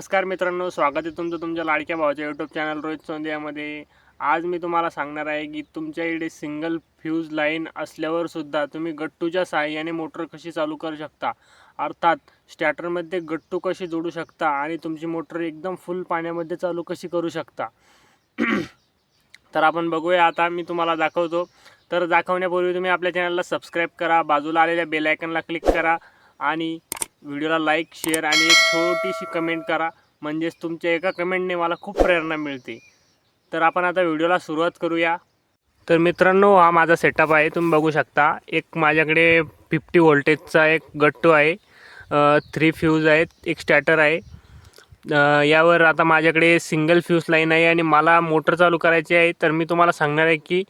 नमस्कार मित्रांनो स्वागत आहे तुमचं तुमच्या लाडक्या भावाच्या यूट्यूब चॅनल रोहित सोंदियामध्ये. आज मी तुम्हाला सांगणार आहे की तुमच्या इकडे सिंगल फ्यूज लाईन असल्यावर सुद्धा तुम्ही गट्टूच्या साहाय्याने मोटर कशी चालू करू शकता. अर्थात स्टॅटरमध्ये गट्टू कशी जोडू शकता आणि तुमची मोटर एकदम फुल पाण्यामध्ये चालू कशी करू शकता. तर आपण बघूया आता मी तुम्हाला दाखवतो. तर दाखवण्यापूर्वी तुम्ही आपल्या चॅनलला सबस्क्राईब करा बाजूला आलेल्या बेल आयकनला क्लिक करा आणि व्हिडिओला लाईक शेअर आणि एक छोटीशी कमेंट करा. म्हणजेच तुमच्या एका कमेंटने मला खूप प्रेरणा मिळते. तर आपण आता व्हिडिओला सुरुवात करूया. तर मित्रांनो हा माझा सेटअप आहे. तुम्ही बघू शकता. एक माझ्याकडे फिफ्टी व्होल्टेजचा एक गट्टू आहे. थ्री फ्यूज आहेत. एक स्टॅटर आहे. यावर आता माझ्याकडे सिंगल फ्यूज लाईन आहे आणि मला मोटर चालू करायची आहे. तर मी तुम्हाला सांगणार आहे की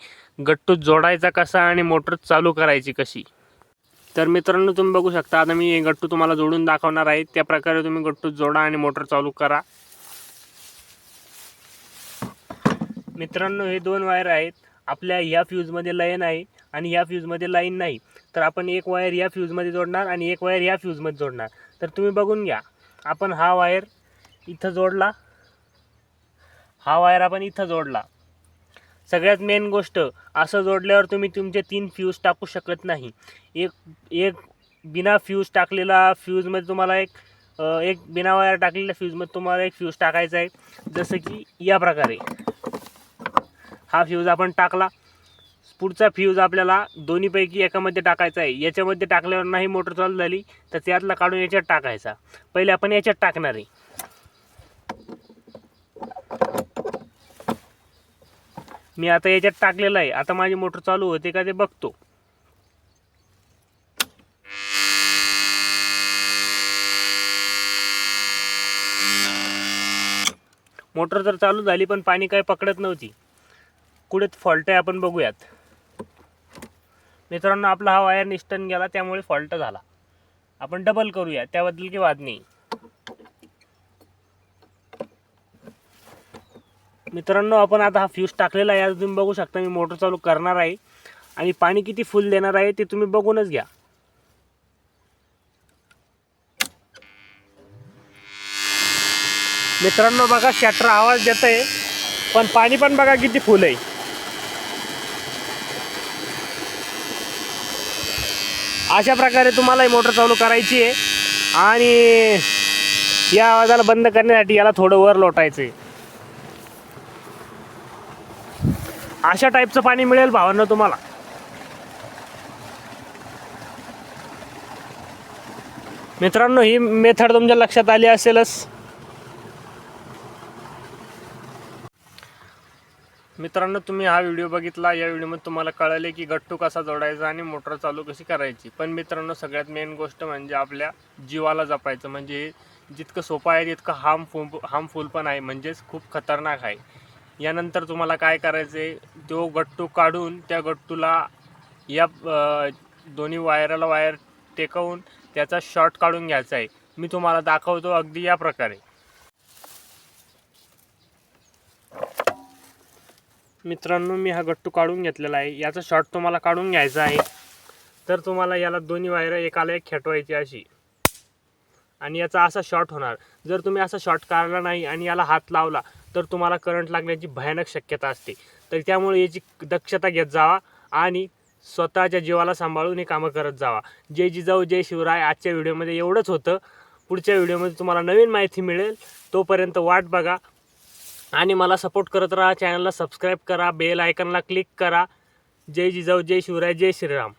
गट्टू जोडायचा कसा आणि मोटर चालू करायची कशी. तर मित्रांनो तुम्ही बघू शकता आता मी गट्टू तुम्हाला जोडून दाखवणार आहे. त्या प्रकारे तुम्ही गट्टू जोडा आणि मोटर चालू करा. मित्रांनो हे दोन वायर आहेत. आपल्या ह्या फ्यूजमध्ये लाईन आहे आणि ह्या फ्यूजमध्ये लाईन नाही. तर आपण एक वायर या फ्यूजमध्ये जोडणार आणि एक वायर या फ्यूजमध्ये जोडणार. तर तुम्ही बघून घ्या. आपण हा वायर इथं जोडला. हा वायर आपण इथं जोडला. सगळ्यात मेन गोष्ट असं जोडल्यावर तुम्ही तुमचे तीन फ्यूज टाकू शकत नाही. एक एक बिना फ्यूज टाकलेला फ्यूजमध्ये तुम्हाला एक एक बिना वायर टाकलेल्या फ्यूजमध्ये तुम्हाला एक फ्यूज टाकायचा आहे. जसं की या प्रकारे. हा फ्यूज आपण टाकला. पुढचा फ्यूज आपल्याला दोन्हीपैकी एकामध्ये टाकायचा आहे. याच्यामध्ये टाकल्यावर नाही मोटर चालू झाली तर त्यातला काढून याच्यात टाकायचा. पहिले आपण याच्यात टाकणार आहे. मी आता याच्यात टाकलेलं आहे. आता माझी मोटर चालू होते का ते बघतो. मोटर तर चालू झाली पण पाणी काही पकडत नव्हती. कुठे फॉल्ट आहे आपण बघूयात. मित्रांनो आपला हा वायर निष्ठन गेला त्यामुळे फॉल्ट झाला. आपण डबल करूया त्याबद्दल काही वाद नाही. मित्रांनो आपण आता हा फ्यूज टाकलेला आहे. तुम्ही बघू शकता मी मोटर चालू करणार आहे. आणि पाणी किती फुल देणार आहे ते तुम्ही बघूनच घ्या. मित्रांनो बघा शटर आवाज देत आहे पण पाणी पण बघा किती फुल आहे. अशा प्रकारे तुम्हाला ही मोटर चालू करायची आहे. आणि या आवाजाला बंद करण्यासाठी याला थोडं वर लोटायचं आहे अशा टाईपचं पाणी मिळेल भावांना तुम्हाला. मित्रांनो ही मेथड तुमच्या लक्षात आली असेलच. मित्रांनो तुम्ही हा व्हिडिओ बघितला या व्हिडिओमध्ये तुम्हाला कळले की गट्टू कसा जोडायचा आणि मोटर चालू कशी करायची. पण मित्रांनो सगळ्यात मेन गोष्ट म्हणजे आपल्या जीवाला जपायचं. म्हणजे जितकं सोपं आहे तितकं हार्मफुल हार्मफुल पण आहे. म्हणजेच खूप खतरनाक आहे. यानंतर तुम्हाला काय करायचं आहे तो गट्टू काढून त्या गट्टूला या दोन्ही वायराला वायर टेकवून त्याचा शॉर्ट काढून घ्यायचा आहे. मी तुम्हाला दाखवतो अगदी या प्रकारे. मित्रांनो मी हा गट्टू काढून घेतलेला आहे. याचा शॉर्ट तुम्हाला काढून घ्यायचा आहे. तर तुम्हाला याला दोन्ही वायर एकाला एक खेटवायची अशी. आणि याचा असा शॉर्ट होणार. जर तुम्ही असा शॉर्ट काढला नाही आणि याला हात लावला तर तुम्हाला करंट लागण्याची भयानक शक्यता असते. तर त्यामुळे याची दक्षता घेत जावा आणि स्वतःच्या जीवाला सांभाळून हे कामं करत जावा. जय जिजाऊ जय शिवराय. आजच्या व्हिडिओमध्ये एवढंच होतं. पुढच्या व्हिडिओमध्ये तुम्हाला नवीन माहिती मिळेल. तोपर्यंत वाट बघा. आणि मला सपोर्ट करत राहा. चॅनलला सबस्क्राईब करा. बेल आयकनला क्लिक करा. जय जिजाऊ जय शिवराय जय श्रीराम.